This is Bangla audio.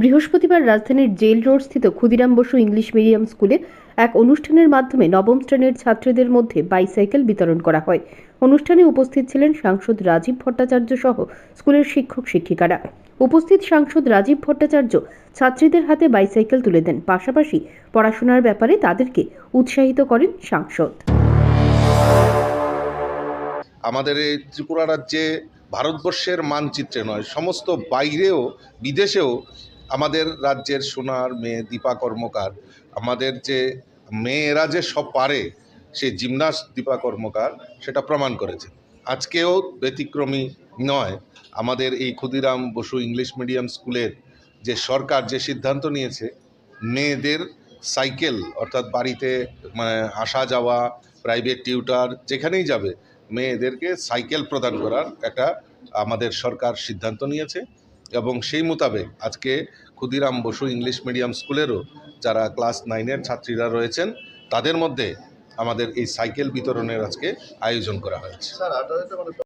বৃহস্পতিবার রাজধানীর জেল রোড স্থিত ক্ষুদিরাম বসু ইংলিশ মিডিয়াম স্কুলে এক অনুষ্ঠানের মাধ্যমে নবম শ্রেণির ছাত্রীদের মধ্যে বাইসাইকেল বিতরণ করা হয়। অনুষ্ঠানে উপস্থিত ছিলেন সাংসদ রাজীব ভট্টাচার্য সহ স্কুলের শিক্ষক শিক্ষিকারা। উপস্থিত সাংসদ রাজীব ভট্টাচার্য ছাত্রীদের হাতে বাইসাইকেল তুলে দেন। পাশাপাশি পড়াশোনার ব্যাপারে তাদেরকে উৎসাহিত করেন সাংসদ। আমাদের এই ত্রিপুরা রাজ্যে ভারতবর্ষের মানচিত্রে নয়, সমস্ত বাইরেও, বিদেশেও আমাদের রাজ্যের সোনার মেয়ে দীপা কর্মকার, আমাদের যে মেয়েরা যে সব পারে, সে জিমনাস্ট দীপা কর্মকার সেটা প্রমাণ করেছে। আজকেও ব্যতিক্রমী নয়, আমাদের এই ক্ষুদিরাম বসু ইংলিশ মিডিয়াম স্কুলের যে সরকার যে সিদ্ধান্ত নিয়েছে, মেয়েদের সাইকেল, অর্থাৎ বাড়িতে মানে আসা যাওয়া, প্রাইভেট টিউটার, যেখানেই যাবে, মেয়েদেরকে সাইকেল প্রদান করার একটা আমাদের সরকার সিদ্ধান্ত নিয়েছে। এবং সেই মোতাবেক আজকে ক্ষুদিরাম বসু ইংলিশ মিডিয়াম স্কুলেরও যারা ক্লাস নাইনের ছাত্রীরা রয়েছেন, তাদের মধ্যে আমাদের এই সাইকেল বিতরণের আজকে আয়োজন করা হয়েছে।